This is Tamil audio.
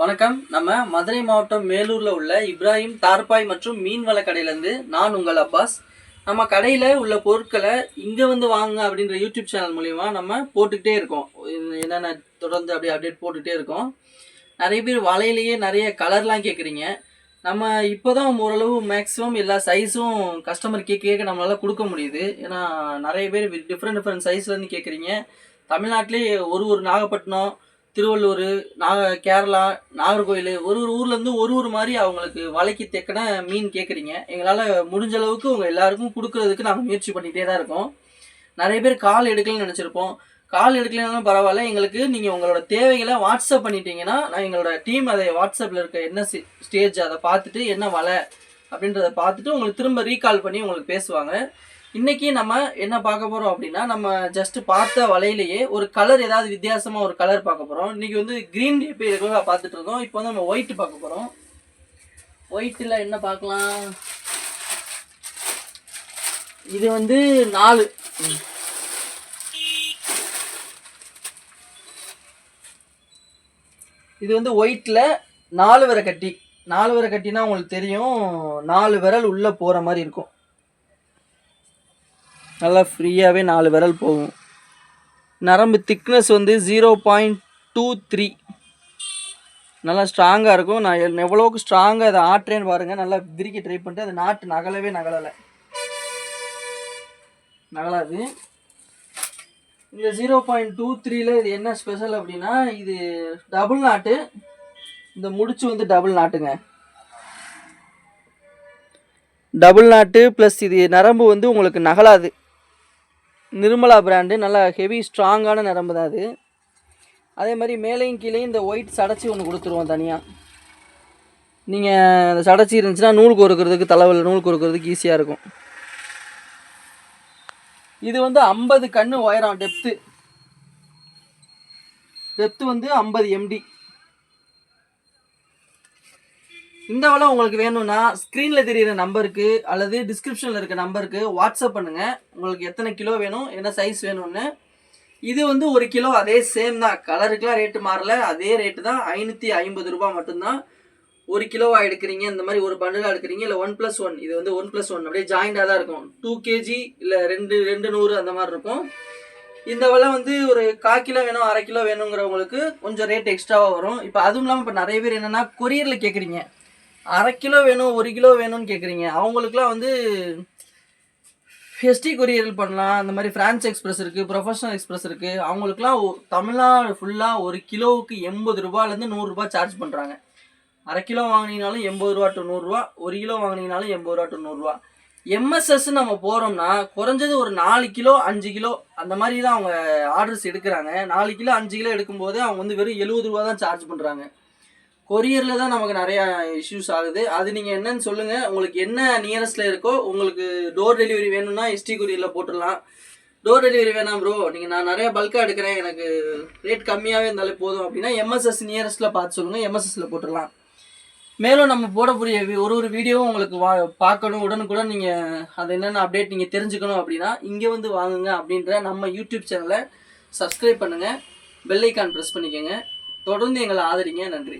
வணக்கம். நம்ம மதுரை மாவட்டம் மேலூரில் உள்ள இப்ராஹிம் தார்பாய் மற்றும் மீன் வள கடையிலேருந்து நான் உங்கள் அப்பாஸ். நம்ம கடையில் உள்ள பொருட்களை இங்கே வந்து வாங்க அப்படின்ற யூடியூப் சேனல் மூலிமா நம்ம போட்டுக்கிட்டே இருக்கோம். என்னென்ன தொடர்ந்து அப்படியே அப்டேட் போட்டுகிட்டே இருக்கோம். நிறைய பேர் வலையிலேயே நிறைய கலர்லாம் கேட்குறீங்க நம்ம இப்போ தான் ஓரளவு மேக்ஸிமம் எல்லா சைஸும் கஸ்டமர் கேட்க கேட்க நம்மளால் கொடுக்க முடியுது. ஏன்னா நிறைய பேர் டிஃப்ரெண்ட் டிஃப்ரெண்ட் சைஸ்லேருந்து கேட்குறீங்க தமிழ்நாட்டிலே ஒரு ஒரு நாகப்பட்டினம் திருவள்ளூர் நாக கேரளா நாகர்கோயில் ஒரு ஒரு ஊர்லேருந்து ஒரு ஒரு மாதிரி அவங்களுக்கு வலைக்கு தேக்கின மீன் கேட்குறீங்க எங்களால் முடிஞ்ச அளவுக்கு உங்கள் எல்லாருக்கும் கொடுக்கறதுக்கு நாங்கள் முயற்சி பண்ணிகிட்டே தான் இருக்கோம். நிறைய பேர் கால் எடுக்கலன்னு நினச்சிருப்போம். கால் எடுக்கலனாலும் பரவாயில்ல. எங்களுக்கு நீங்கள் உங்களோட தேவைகளை வாட்ஸ்அப் பண்ணிட்டீங்கன்னா நான் எங்களோட டீம் அதை வாட்ஸ்அப்பில் இருக்க என்ன ஸ்டேஜ் அதை பார்த்துட்டு என்ன வலை அப்படின்றத பார்த்துட்டு உங்களுக்கு திரும்ப ரீகால் பண்ணி உங்களுக்கு பேசுவாங்க. இன்னைக்கு நம்ம என்ன பார்க்க போகிறோம் அப்படின்னா நம்ம ஜஸ்ட் பார்த்த வலையிலேயே ஒரு கலர் ஏதாவது வித்தியாசமாக ஒரு கலர் பார்க்க போகிறோம் இன்றைக்கி வந்து க்ரீன் எப்படி இதுக்காக பார்த்துட்டு இருக்கோம். இப்போ வந்து நம்ம ஒயிட் பார்க்க போகிறோம் ஒயிட்டில் என்ன பார்க்கலாம்? இது வந்து நாலு. இது வந்து ஒயிட்டில் நாலு விரை கட்டி. நாலு விரை கட்டினா உங்களுக்கு தெரியும் நாலு விரல் உள்ளே போகிற மாதிரி இருக்கும். நல்லா ஃப்ரீயாகவே நாலு விரல் போகும். நரம்பு திக்னஸ் வந்து ஜீரோ பாயிண்ட் டூ த்ரீ நல்லா ஸ்ட்ராங்காக இருக்கும். நான் எவ்வளோக்கு ஸ்ட்ராங்காக அதை ஆட்டுறேன்னு பாருங்கள் நல்லா விரிக்க ட்ரை பண்ணிட்டு அது நாட்டு நகலவே நகலலை. நகலாது. இந்த ஜீரோ பாயிண்ட் டூ த்ரீல இது என்ன ஸ்பெஷல் அப்படின்னா இது டபுள் நாட்டு இந்த முடிச்சு வந்து டபுள் நாட்டுங்க டபுள் நாட்டு ப்ளஸ் இது நரம்பு வந்து உங்களுக்கு நகலாது. நிர்மலா பிராண்டு. நல்லா ஹெவி ஸ்ட்ராங்கான நரம்பு தான் அது. அதே மாதிரி மேலேயும் கீழேயும் இந்த ஒயிட் சடைச்சி ஒன்று கொடுத்துருவோம் தனியாக நீங்கள் அந்த சடைச்சி இருந்துச்சுன்னா நூல் கொறுக்கிறதுக்கு தலைவலில் நூல் கொறுக்கிறதுக்கு ஈஸியாக இருக்கும். இது வந்து ஐம்பது கன்று உயரம் டெப்த்து டெப்த்து வந்து ஐம்பது எம்டி இந்த வலை உங்களுக்கு வேணும்னா ஸ்க்ரீனில் தெரியிற நம்பருக்கு அல்லது டிஸ்கிரிப்ஷனில் இருக்க நம்பருக்கு வாட்ஸ்அப் பண்ணுங்கள் உங்களுக்கு எத்தனை கிலோ வேணும் என்ன சைஸ் வேணும்னு. இது வந்து ஒரு கிலோ அதே சேம் தான். கலருக்குலாம் ரேட்டு மாறல. அதே ரேட்டு தான். ஐநூற்றி ஐம்பது ரூபாய் மட்டும்தான். ஒரு கிலோவாக எடுக்கிறீங்க இந்த மாதிரி ஒரு பண்டலாக எடுக்கிறீங்க இல்லை ஒன் ப்ளஸ் ஒன் இது வந்து ஒன் ப்ளஸ் ஒன் அப்படியே ஜாயிண்டாக தான் இருக்கும். டூ கேஜி இல்லை ரெண்டு ரெண்டு நூறு அந்த மாதிரி இருக்கும். இந்த விலை வந்து ஒரு கால் கிலோ வேணும் அரை கிலோ வேணுங்கிறவங்களுக்கு கொஞ்சம் ரேட் எக்ஸ்ட்ராவாக வரும். இப்போ அதுவும் இல்லாமல் இப்போ நிறைய பேர் என்னென்னா கொரியரில் கேட்குறீங்க அரை கிலோ வேணும் ஒரு கிலோ வேணும்னு கேட்குறீங்க அவங்களுக்குலாம் வந்து ஹெஸ்டி கொரியர் பண்ணலாம். அந்த மாதிரி ஃப்ரான்ஸ் எக்ஸ்பிரஸ் இருக்குது ப்ரொஃபஷனல் எக்ஸ்பிரஸ் இருக்குது அவங்களுக்குலாம் தமிழ்நாடு ஃபுல்லாக ஒரு கிலோவுக்கு எண்பது ரூபாலேருந்து நூறுரூபா சார்ஜ் பண்ணுறாங்க அரை கிலோ வாங்கினீங்கனாலும் எண்பது ரூபா டு நூறுரூவா ஒரு கிலோ வாங்கினீங்கனாலும் எண்பது ரூபா டு நூறுரூவா எம்எஸ்எஸ் நம்ம போகிறோம்னா குறைஞ்சது ஒரு நாலு கிலோ அஞ்சு கிலோ அந்த மாதிரி தான் அவங்க ஆர்டர்ஸ் எடுக்கிறாங்க. நாலு கிலோ அஞ்சு கிலோ எடுக்கும்போது அவங்க வந்து வெறும் எழுபது ரூபா தான் சார்ஜ் பண்ணுறாங்க கொரியரில் தான் நமக்கு நிறையா இஷ்யூஸ் ஆகுது. அது நீங்கள் என்னன்னு சொல்லுங்கள் உங்களுக்கு என்ன நியரஸ்ட்டில் இருக்கோ உங்களுக்கு டோர் டெலிவரி வேணும்னா எஸ்டி கொரியரில் போட்டுடலாம். டோர் டெலிவரி வேணாம் ப்ரோ நீங்கள் நான் நிறையா பல்காக எடுக்கிறேன். எனக்கு ரேட் கம்மியாகவே இருந்தாலே போதும் அப்படின்னா எம்எஸ்எஸ் நியரஸ்ட்டில் பார்த்து சொல்லுங்கள் எம்எஸ்எஸ்ல போட்டுடலாம். மேலும் நம்ம போடக்கூடிய ஒரு ஒரு வீடியோவும் உங்களுக்கு வா பார்க்கணும். உடனுக்குடன் நீங்கள் அது என்னென்ன அப்டேட் நீங்கள் தெரிஞ்சுக்கணும் அப்படின்னா இங்கே வந்து வாங்குங்க அப்படின்ற நம்ம யூடியூப் சேனலை சப்ஸ்கிரைப் பண்ணுங்கள் பெல்லைக்கான் ப்ரெஸ் பண்ணிக்கோங்க. தொடர்ந்து எங்களை ஆதரிங்க. நன்றி.